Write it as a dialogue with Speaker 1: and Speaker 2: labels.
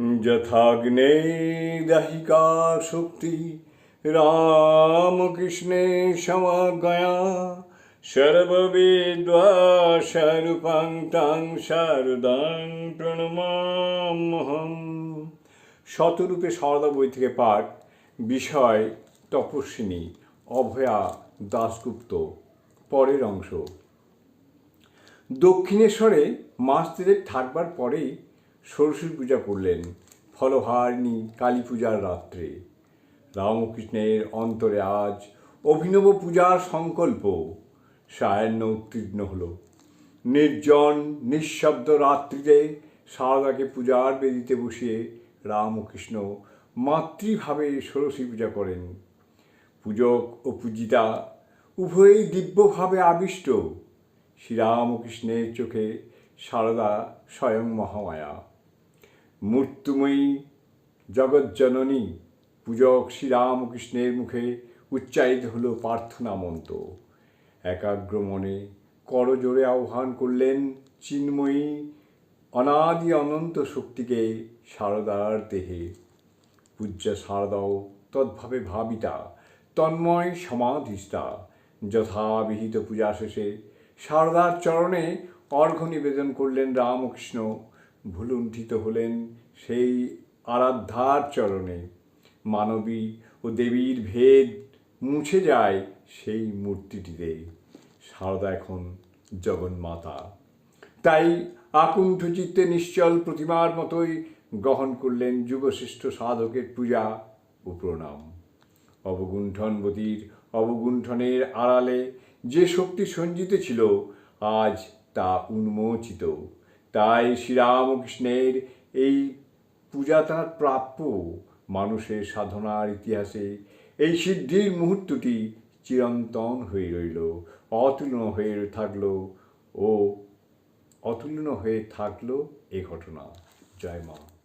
Speaker 1: যথাগ্নে দাহিকা শক্তি, রামকৃষ্ণে সমাগয়া সর্ববিদ্বাসরূপাং তাং শারদাং প্রণমামহম শতরূপে সারদা বই থেকে পাঠ, বিষয়, তপস্বিনী, অভয়া, দাশগুপ্ত, পরের অংশ। দক্ষিণেশ্বরে মাস থাকবার পরেই সরস্বতী পূজা করলেন ফলহারিণী কালী পূজার রাত্রে। রামকৃষ্ণের অন্তরে আজ অভিনব পূজার সংকল্প। সায়াহ্ন উত্তীর্ণ হল। নির্জন, নিঃশব্দ রাত্রিতে সারদাকে পূজার বেদিতে বসিয়ে রামকৃষ্ণ মাতৃভাবে ষোড়শী পূজা করেন। পূজক ও পূজিতা উভয়ই দিব্যভাবে আবিষ্ট। শ্রীরামকৃষ্ণের চোখে সারদা স্বয়ং মহামায়া। মূর্তিময়ী জগজ্জননী পূজক শ্রীরামকৃষ্ণের মুখে উচ্চারিত হল প্রার্থনা মন্ত্র। একাগ্র মনে করজোরে আহ্বান করলেন চিন্ময়ী অনাদি অনন্ত শক্তিকে সারদার দেহে। পূজ্য শারদাও তদ্ভাবে ভাবিতা, তন্ময় সমাধিষ্ঠা যথাবিহিত পূজা শেষে শারদার চরণে অর্ঘ্য নিবেদন করলেন রামকৃষ্ণ। ভুলুণ্ঠিত হলেন সেই আরাধ্যার চরণে। মানবী ও দেবীর ভেদ মুছে যায় সেই মূর্তিটিতে। সারদা এখন জগন্মাতা তাই আকুণ্ঠ চিত্তে নিশ্চল প্রতিমার মতোই গ্রহণ করলেন যুগশ্রেষ্ঠ সাধকের পূজা ও প্রণাম। অবগুণ্ঠনবতীর অবগুণ্ঠনের আড়ালে যে শক্তি সঞ্জিত ছিল, আজ তা উন্মোচিত। তাই শ্রীরামকৃষ্ণের এই পূজা তার প্রাপ্য মানুষের সাধনার ইতিহাসে এই সিদ্ধির মুহূর্তটি চিরন্তন হয়ে রইল, অতুলন হয়ে থাকল ও অতুলন হয়ে থাকল এ ঘটনা। জয় মা।